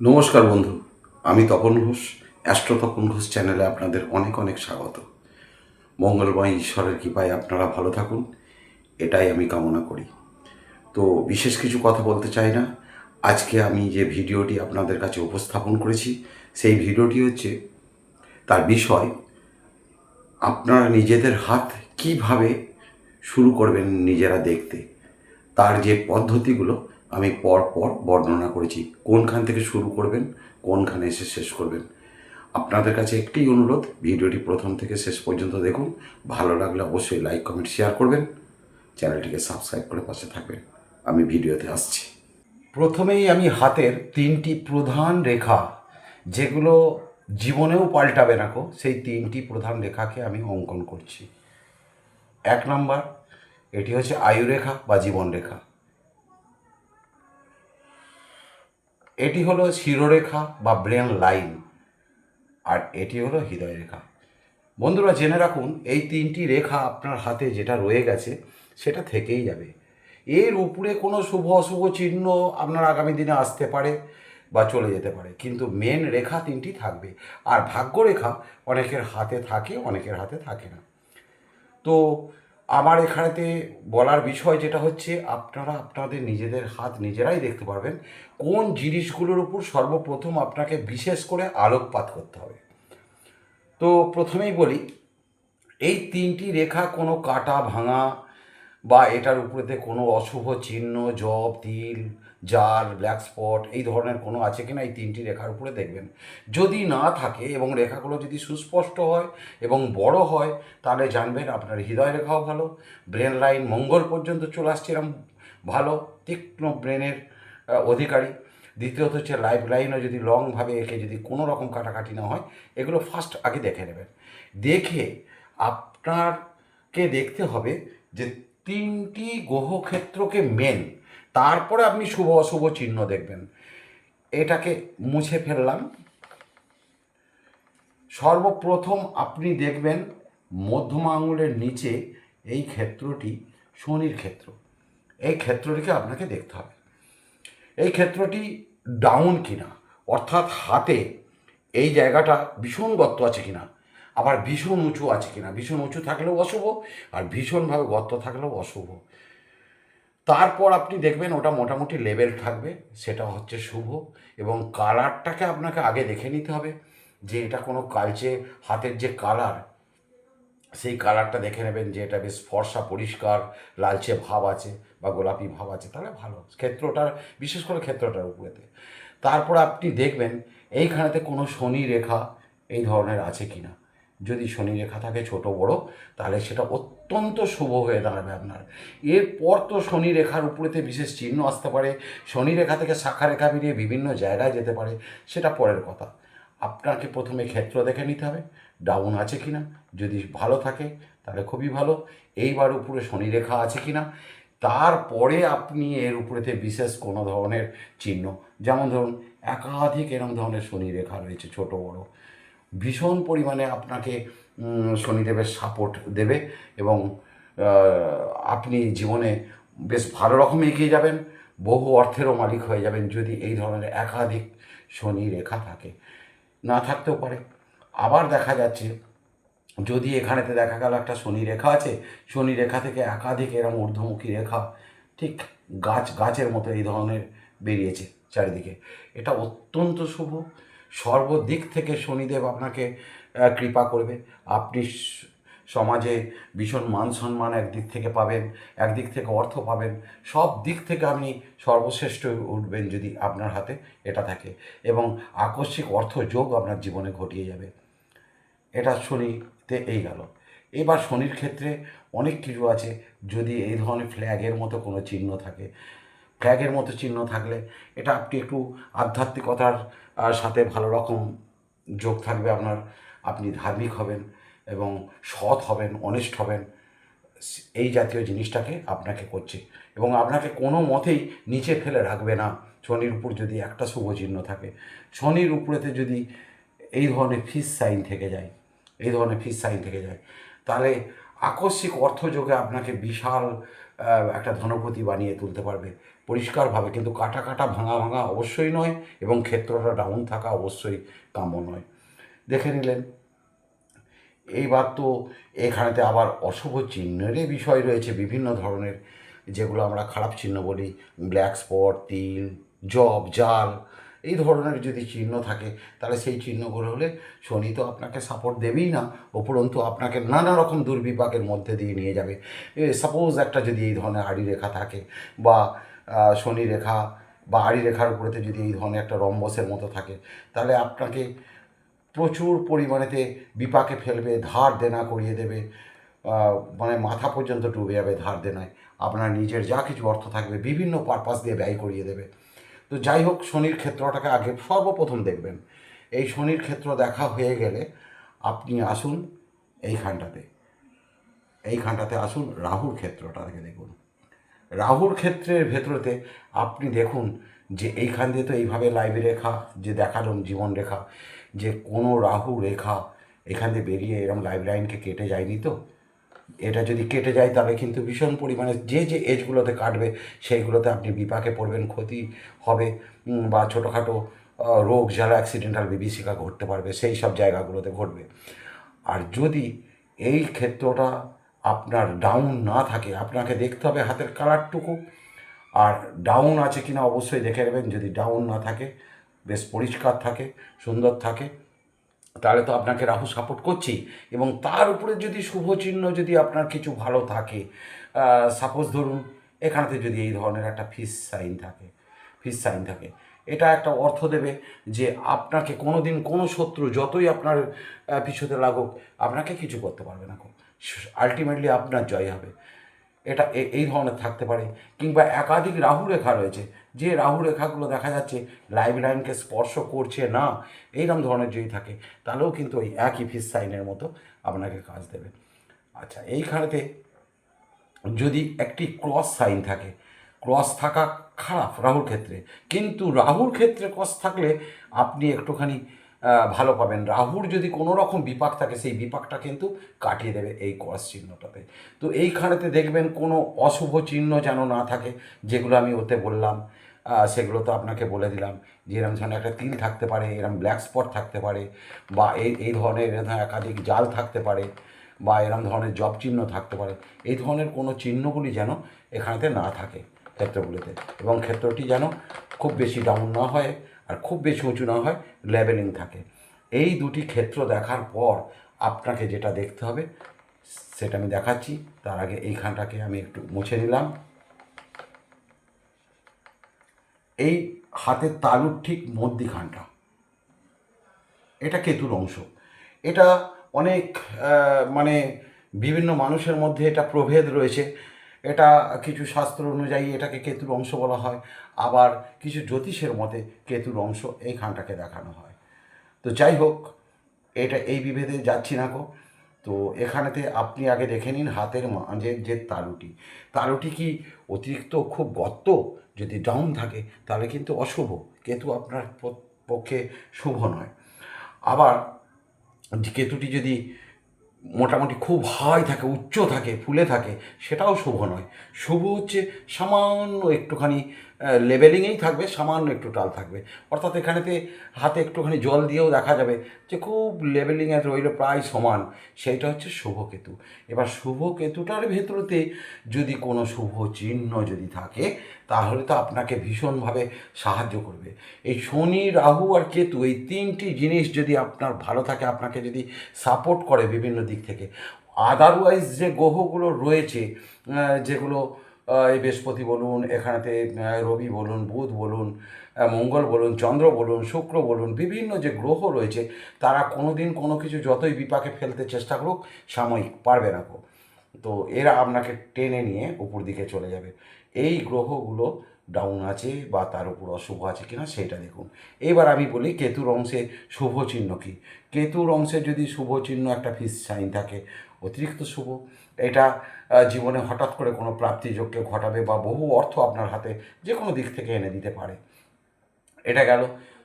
নমস্কার বন্ধু, আমি তপন ঘোষ, অ্যাস্ট্রো তপন ঘোষ চ্যানেলে আপনাদের অনেক অনেক স্বাগত। মঙ্গলময় ঈশ্বরের কৃপায় আপনারা ভালো থাকুন, এটাই আমি কামনা করি। তো বিশেষ কিছু কথা বলতে চাই না, আজকে আমি যে ভিডিওটি আপনাদের কাছে উপস্থাপন করেছি, সেই ভিডিওটি হচ্ছে তার বিষয়, আপনারা নিজেদের হাত কীভাবে শুরু করবেন নিজেরা দেখতে, তার যে পদ্ধতিগুলো আমি পর পর বর্ণনা করেছি, কোনখান থেকে শুরু করবেন, কোনখানে এসে শেষ করবেন। আপনাদের কাছে একটি অনুরোধ, ভিডিওটি প্রথম থেকে শেষ পর্যন্ত দেখুন, ভালো লাগলে অবশ্যই লাইক, কমেন্ট, শেয়ার করবেন, চ্যানেলটিকে সাবস্ক্রাইব করে পাশে থাকবেন। আমি ভিডিওতে আসছি। প্রথমেই আমি হাতের তিনটি প্রধান রেখা, যেগুলো জীবনেও পাল্টাবে না কো সেই তিনটি প্রধান রেখাকে আমি অঙ্কন করছি। এক নম্বর, এটি হচ্ছে আয়ুরেখা বা জীবন এটি হলো শিরোরেখা বা ব্রেন লাইন আর এটি হলো হৃদয় রেখা বন্ধুরা, জেনে রাখুন, এই তিনটি রেখা আপনার হাতে যেটা রয়ে গেছে, সেটা থেকেই যাবে। এর উপরে কোনো শুভ অশুভ চিহ্ন আপনার আগামী দিনে আসতে পারে বা চলে যেতে পারে, কিন্তু মেন রেখা তিনটি থাকবে। আর ভাগ্যরেখা অনেকের হাতে থাকে, অনেকের হাতে থাকে না। তো আমার এখানেতে বলার বিষয় যেটা হচ্ছে, আপনারা আপনাদের নিজেদের হাত নিজেরাই দেখতে পারবেন কোন জিনিসগুলোর উপর সর্বপ্রথম আপনাকে বিশেষ করে আলোকপাত করতে হবে। তো প্রথমেই বলি, এই তিনটি রেখা কোনো কাটা ভাঙা বা এটার উপরেতে কোনো অশুভ চিহ্ন, জব, তিল জাল ব্ল্যাক স্পট এই ধরনের কোনো আছে কিনা এই তিনটি রেখার উপরে দেখবেন। যদি না থাকে এবং রেখাগুলো যদি সুস্পষ্ট হয় এবং বড় হয়, তাহলে জানবেন আপনার হৃদয় রেখাও ভালো ব্রেন লাইন মঙ্গল পর্যন্ত চলে আসছে এরম ভালো, তীক্ষ্ণ ব্রেনের অধিকারী। দ্বিতীয়ত হচ্ছে লাইফ লাইনও যদি লংভাবে এঁকে যদি কোনো রকম কাটাকাটি না হয়, এগুলো ফার্স্ট আগে দেখে নেবেন। দেখে আপনারকে দেখতে হবে যে তিনটি গ্রহক্ষেত্রকে মেন তারপরে আপনি শুভ অশুভ চিহ্ন দেখবেন। এটাকে মুছে ফেললাম। সর্বপ্রথম আপনি দেখবেন মধ্যমা আঙুলের নিচে এই ক্ষেত্রটি শনির ক্ষেত্র। এই ক্ষেত্রটিকে আপনাকে দেখতে হবে। এই ক্ষেত্রটি ডাউন কিনা, অর্থাৎ হাতে এই জায়গাটা ভীষণ গর্ত আছে কিনা, আবার ভীষণ উঁচু আছে কিনা। ভীষণ উঁচু থাকলেও অশুভ, আর ভীষণভাবে গর্ত থাকলেও অশুভ। তারপর আপনি দেখবেন ওটা মোটামুটি লেভেল থাকবে, সেটা হচ্ছে শুভ এবং কালারটাকে আপনাকে আগে দেখে নিতে হবে যে এটা কোনো কালচে, হাতের যে কালার সেই কালারটা দেখে নেবেন যে এটা বেশ ফর্সা, পরিষ্কার, লালচে ভাব আছে বা গোলাপি ভাব আছে, তাহলে ভালো। ক্ষেত্রটার বিশেষ করে ক্ষেত্রটার উপরেতে। তারপর আপনি দেখবেন এইখানেতে কোনো শনি রেখা এই ধরনের আছে কি না যদি শনি রেখা থাকে ছোট বড়, তাহলে সেটা অত্যন্ত শুভ হয়ে দাঁড়াবে আপনার। এরপর তো শনি রেখার উপরেতে বিশেষ চিহ্ন আসতে পারে। শনি রেখা থেকে শাখা রেখা বেরিয়ে বিভিন্ন জায়গায় যেতে পারে, সেটা পরের কথা। আপনাকে প্রথমে ক্ষেত্র দেখে নিতে হবে, ডাউন আছে কি না যদি ভালো থাকে, তাহলে খুবই ভালো। এইবার উপরে শনি রেখা আছে কি না তারপরে আপনি এর উপরেতে বিশেষ কোনো ধরনের চিহ্ন, যেমন ধরুন, একাধিক এরম ধরনের শনি রেখা রয়েছে, ছোট বড়। ভীষণ পরিমাণে আপনাকে শনিদেবের সাপোর্ট দেবে এবং আপনি জীবনে বেশ ভালো রকম এগিয়ে যাবেন, বহু অর্থেরও মালিক হয়ে যাবেন যদি এই ধরনের একাধিক শনি রেখা থাকে। না থাকতেও পারে। আবার দেখা যাচ্ছে, যদি এখানেতে দেখা গেল একটা শনি রেখা আছে, শনি রেখা থেকে একাধিক এরম ঊর্ধ্বমুখী রেখা ঠিক গাছ, গাছের মতো এই ধরনের বেরিয়েছে চারিদিকে। এটা অত্যন্ত শুভ। সর্বদিক থেকে শনিদেব আপনাকে কৃপা করবে। আপনি সমাজে ভীষণ মান সম্মান একদিক থেকে পাবেন, একদিক থেকে অর্থ পাবেন, সব দিক থেকে আপনি সর্বশ্রেষ্ঠ উঠবেন যদি আপনার হাতে এটা থাকে এবং আকস্মিক অর্থ যোগ আপনার জীবনে ঘটিয়ে যাবে। এটা শনিতে এই গেল। এবার শনির ক্ষেত্রে অনেক কিছু আছে। যদি এই ধরনের ফ্ল্যাগের মতো কোনো চিহ্ন থাকে ফ্ল্যাগের মতো চিহ্ন থাকলে এটা আপনি একটু আধ্যাত্মিকতার সাথে ভালো রকম যোগ থাকবে আপনার। আপনি ধার্মিক হবেন এবং সৎ হবেন অনেস্ট হবেন, এই জাতীয় জিনিসটাকে আপনাকে করছে। এবং আপনাকে কোনো মতেই নিচে ফেলে রাখবে না। শনির উপর যদি একটা শুভ চিহ্ন থাকে, শনির উপরেতে যদি এই ধরনের ফিস সাইন থেকে যায়, এই ধরনের ফিস সাইন থেকে যায়, তাহলে আকস্মিক অর্থযোগে আপনাকে বিশাল একটা ধনপতি বানিয়ে তুলতে পারবে। পরিষ্কারভাবে, কিন্তু কাটা কাটা ভাঙা ভাঙা অবশ্যই নয় এবং ক্ষেত্রটা ডাউন থাকা অবশ্যই কাম্য নয়। দেখে নিলেন। এইবার তো এখানেতে আবার অশুভ চিহ্নেরই বিষয় রয়েছে, বিভিন্ন ধরনের যেগুলো আমরা খারাপ চিহ্ন বলি ব্ল্যাক স্পট তিল জব জাল, এই ধরনের যদি চিহ্ন থাকে, তাহলে সেই চিহ্নগুলো হলে শনি তো আপনাকে সাপোর্ট দেবেই না উপরন্তু আপনাকে নানা রকম দুর্বিপাকের মধ্যে দিয়ে নিয়ে যাবে। সাপোজ একটা যদি এই ধরনের আড়ি রেখা থাকে বা শনি রেখা বা আড়ি রেখার উপরেতে যদি এই ধরনের একটা রম্বসের মতো থাকে, তাহলে আপনাকে প্রচুর পরিমাণেতে বিপাকে ফেলবে, ধার দেনা করিয়ে দেবে মানে মাথা পর্যন্ত ডুবে যাবে ধার দেনায়। আপনার নিজের যা কিছু অর্থ থাকবে, বিভিন্ন পারপাস দিয়ে ব্যয় করিয়ে দেবে। তো যাই হোক, শনির ক্ষেত্রটাকে আগে সর্বপ্রথম দেখবেন। এই শনির ক্ষেত্র দেখা হয়ে গেলে আপনি আসুন এইখানটাতে। এইখানটাতে আসুন, রাহুর ক্ষেত্রটাকে দেখুন। রাহুর ক্ষেত্রের ভেতরেতে আপনি দেখুন যে এইখান দিয়ে তো এইভাবে লাইভ রেখা, যে দেখালাম জীবন রেখা, যে কোনো রাহু রেখা এখান দিয়ে বেরিয়ে এরকম লাইভ লাইনকে কেটে যায়নি তো? এটা যদি কেটে যায় তাহলে কিন্তু ভীষণ পরিমাণে যে যে এজগুলোতে কাটবে সেইগুলোতে আপনি বিপাকে পড়বেন, ক্ষতি হবে বা ছোটোখাটো রোগ, জ্বালা অ্যাক্সিডেন্টাল বিভীষিকা ঘটতে পারবে, সেই সব জায়গাগুলোতে ঘটবে। আর যদি এই ক্ষেত্রটা আপনার ডাউন না থাকে, আপনাকে দেখতে হবে হাতের কালারটুকু আর ডাউন আছে কিনা অবশ্যই দেখে নেবেন, যদি ডাউন না থাকে, বেশ পরিষ্কার থাকে, সুন্দর থাকে, তাহলে তো আপনাকে রাহু সাপোর্ট করছি এবং তার উপরে যদি শুভ চিহ্ন যদি আপনার কিছু ভালো থাকে সাপোজ ধরুন, এখানেতে যদি এই ধরনের একটা ফিস সাইন থাকে ফিস সাইন থাকে, এটা একটা অর্থ দেবে যে আপনাকে কোনো দিন কোনো শত্রু যতই আপনার পিছুতে লাগুক, আপনাকে কিছু করতে পারবে না আলটিমেটলি আপনার জয় হবে। এটা এই ধরনের থাকতে পারে। কিংবা একাধিক রাহু রেখা রয়েছে। যে রাহু রেখাগুলো দেখা যাচ্ছে লাইভ লাইনকে স্পর্শ করছে না, এইরকম ধরনের যদি থাকে, তাহলেও কিন্তু ওই একই ফিস সাইনের মতো আপনাকে কাজ দেবে। আচ্ছা এইখানেতে যদি একটি ক্রস সাইন থাকে ক্রস থাকা খারাপ রাহুর ক্ষেত্রে। কিন্তু রাহুর ক্ষেত্রে ক্রস থাকলে আপনি একটুখানি ভালো পাবেন। রাহুর যদি কোনো রকম বিপাক থাকে, সেই বিপাকটা কিন্তু কাটিয়ে দেবে এই ক্রস চিহ্নটাতে। তো এইখানেতে দেখবেন কোনো অশুভ চিহ্ন যেন না থাকে, যেগুলো আমি ওতে বললাম সেগুলো তো আপনাকে বলে দিলাম। যে এরকম ধরনের একটা তিল থাকতে পারে এরকম ব্ল্যাক স্পট থাকতে পারে, বা এই এই ধরনের একাধিক জাল থাকতে পারে, বা এরকম ধরনের জব চিহ্ন থাকতে পারে। এই ধরনের কোনো চিহ্নগুলি যেন এখানেতে না থাকে ক্ষেত্রগুলিতে। এবং ক্ষেত্রটি যেন খুব বেশি ডাউন না হয় আর খুব বেশি উঁচু না হয় লেভেলিং থাকে। এই দুটি ক্ষেত্র দেখার পর আপনাকে যেটা দেখতে হবে, সেটা আমি দেখাচ্ছি। তার আগে এইখানটাকে আমি একটু মুছে নিলাম। এই হাতের তালুর ঠিক মধ্যিখানটা। এটা কেতুর অংশ। এটা অনেক মানে বিভিন্ন মানুষের মধ্যে এটা প্রভেদ রয়েছে। এটা কিছু শাস্ত্র অনুযায়ী এটাকে কেতুর অংশ বলা হয়, আবার কিছু জ্যোতিষের মতে কেতুর অংশ এইখানটাকে দেখানো হয়। তো যাই হোক, এটা এই বিভেদে যাচ্ছি না কো তো এখানেতে আপনি আগে দেখে নিন হাতের মাঝে যে তালুটি। তালুটি কি অতিরিক্ত খুব গর্ত? যদি ডাউন থাকে, তাহলে কিন্তু অশুভ। কেতু আপনার পক্ষে শুভ নয়। আবার কেতুটি যদি মোটামুটি খুব হাই থাকে, উচ্চ থাকে, ফুলে থাকে, সেটাও শুভ নয়। শুভ হচ্ছে সামান্য একটুখানি লেভেলিংয়েই থাকবে, সামান্য একটু টাল থাকবে। অর্থাৎ এখানেতে হাতে একটুখানি জল দিয়েও দেখা যাবে যে খুব লেভেলিংয়ে রইল প্রায় সমান। সেইটা হচ্ছে শুভ কেতু। এবার শুভ কেতুটার ভেতরতে যদি কোনো শুভ চিহ্ন যদি থাকে, তাহলে তো আপনাকে ভীষণভাবে সাহায্য করবে। এই শনি, রাহু আর কেতু, এই তিনটি জিনিস যদি আপনার ভালো থাকে, আপনাকে যদি সাপোর্ট করে বিভিন্ন দিক থেকে। আদারওয়াইজ যে গ্রহগুলো রয়েছে যেগুলো এই বৃহস্পতি বলুন, এখানেতে রবি বলুন, বুধ বলুন মঙ্গল বলুন, চন্দ্র বলুন, শুক্র বলুন, বিভিন্ন যে গ্রহ রয়েছে, তারা কোনো দিন কোনো কিছু যতই বিপাকে ফেলতে চেষ্টা করুক, সাময়িক পারবে না তো এরা আপনাকে টেনে নিয়ে উপর দিকে চলে যাবে। এই গ্রহগুলো ডাউন আছে বা তার উপর অশুভ আছে কিনা সেটা দেখুন। এবার আমি বলি কেতুর অংশে শুভ চিহ্ন কী? কেতুর অংশে যদি শুভ চিহ্ন একটা ফিস সাইন থাকে, অতিরিক্ত শুভ এটা জীবনে হঠাৎ করে কোনো প্রাপ্তিযোগকে ঘটাবে বা বহু অর্থ আপনার হাতে যে কোনো দিক থেকে এনে দিতে পারে। এটা গেল।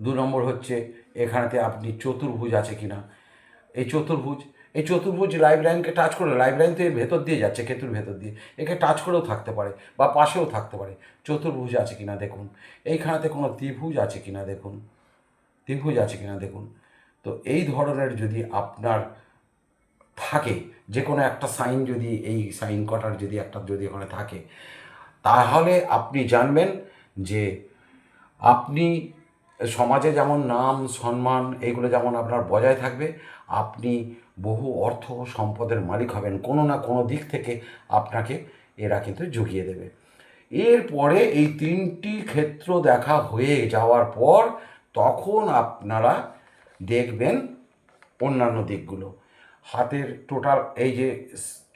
দু নম্বর হচ্ছে, এখানেতে আপনি চতুর্ভুজ আছে কিনা? এই চতুর্ভুজ এই চতুর্ভুজ লাইফ লাইনকে টাচ করে লাইফ লাইন তো এর ভেতর দিয়ে যাচ্ছে, কেতুর ভেতর দিয়ে। একে টাচ করেও থাকতে পারে বা পাশেও থাকতে পারে। চতুর্ভুজ আছে কিনা দেখুন। এইখানেতে কোনো ত্রিভুজ আছে কিনা দেখুন। ত্রিভুজ আছে কিনা দেখুন। তো এই ধরনের যদি আপনার থাকে যে কোনো একটা সাইন যদি, এই সাইন কটার যদি একটা যদি ওখানে থাকে, তাহলে আপনি জানবেন যে আপনি সমাজে যেমন নাম, সম্মান এইগুলো যেমন আপনার বজায় থাকবে, আপনি বহু অর্থ সম্পদের মালিক হবেন, কোনো না কোনো দিক থেকে আপনাকে এরা কিন্তু জুগিয়ে দেবে। এরপরে এই তিনটি ক্ষেত্র দেখা হয়ে যাওয়ার পর তখন আপনারা দেখবেন অন্যান্য দিকগুলো। হাতের টোটাল এই যে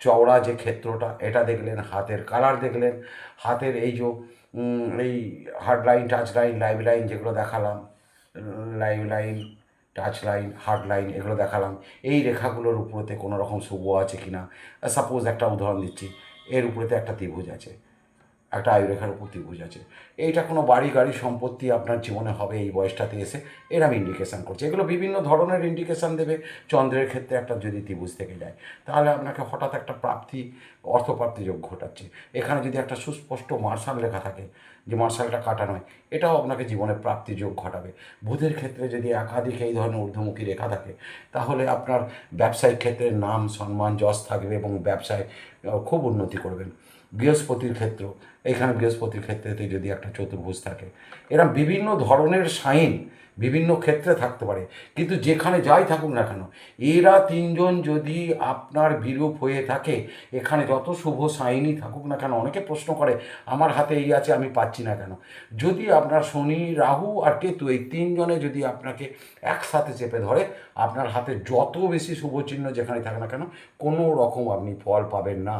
চওড়া যে ক্ষেত্রটা, এটা দেখলেন, হাতের কালার দেখলেন, হাতের এই যে এই heart line touch line life line যেগুলো দেখালাম life line touch line heart line এগুলো দেখালাম, এই রেখাগুলোর উপরেতে কোনো রকম শুভ আছে কি না সাপোজ একটা উদাহরণ দিচ্ছি, এর উপরেতে একটা ত্রিভুজ আছে। একটা আয়ুরেখার উপর ত্রিভুজ আছে। এইটা কোনো বাড়ি গাড়ি সম্পত্তি আপনার জীবনে হবে এই বয়সটাতে এসে এরম ইন্ডিকেশান করছে। এগুলো বিভিন্ন ধরনের ইন্ডিকেশান দেবে, চন্দ্রের ক্ষেত্রে একটা যদি ত্রিভুজ থেকে যায়। তাহলে আপনাকে হঠাৎ একটা প্রাপ্তি, অর্থপ্রাপ্তি যোগ ঘটাচ্ছে। এখানে যদি একটা সুস্পষ্ট মার্শাল লেখা থাকে, যে মার্শালটা কাটা নয় এটাও আপনাকে জীবনে প্রাপ্তি যোগ ঘটাবে। বুধের ক্ষেত্রে যদি একাধিক এই ধরনের ঊর্ধ্বমুখী রেখা থাকে, তাহলে আপনার ব্যবসায়িক ক্ষেত্রে নাম, সম্মান, যশ থাকবে এবং ব্যবসায় খুব উন্নতি করবেন। বৃহস্পতির ক্ষেত্র। এখানে বৃহস্পতির ক্ষেত্রেতে যদি একটা চতুর্ভুজ থাকে। এরম বিভিন্ন ধরনের সাইন বিভিন্ন ক্ষেত্রে থাকতে পারে। কিন্তু যেখানে যাই থাকুক না কেন, এরা তিনজন যদি আপনার বিরূপ হয়ে থাকে, এখানে যত শুভ সাইনই থাকুক না কেন, অনেকে প্রশ্ন করে, আমার হাতে এই আছে, আমি পাচ্ছি না কেন? যদি আপনার শনি, রাহু আর কেতু, এই তিনজনে যদি আপনাকে একসাথে চেপে ধরে, আপনার হাতে যত বেশি শুভ চিহ্ন যেখানে থাকে না কেন, কোনো রকম আপনি ফল পাবেন না।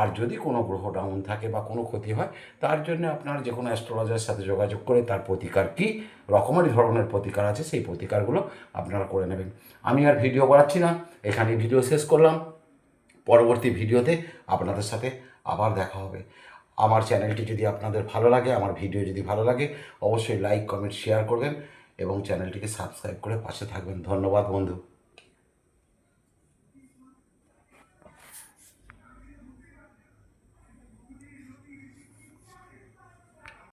আর যদি কোনো গ্রহ ডাউন থাকে বা কোনো ক্ষতি হয়, তার জন্য আপনার যে কোনো অ্যাস্ট্রোলজারের সাথে যোগাযোগ করে তার প্রতিকার কী? রকমারি ধরনের প্রতিকার আছে, সেই প্রতিকারগুলো আপনারা করে নেবেন। আমি আর ভিডিও করাচ্ছি না, এখানে ভিডিও শেষ করলাম। পরবর্তী ভিডিওতে আপনাদের সাথে আবার দেখা হবে। আমার চ্যানেলটি যদি আপনাদের ভালো লাগে, আমার ভিডিও যদি ভালো লাগে, অবশ্যই লাইক, কমেন্ট, শেয়ার করবেন এবং চ্যানেলটিকে সাবস্ক্রাইব করে পাশে থাকবেন। ধন্যবাদ বন্ধু।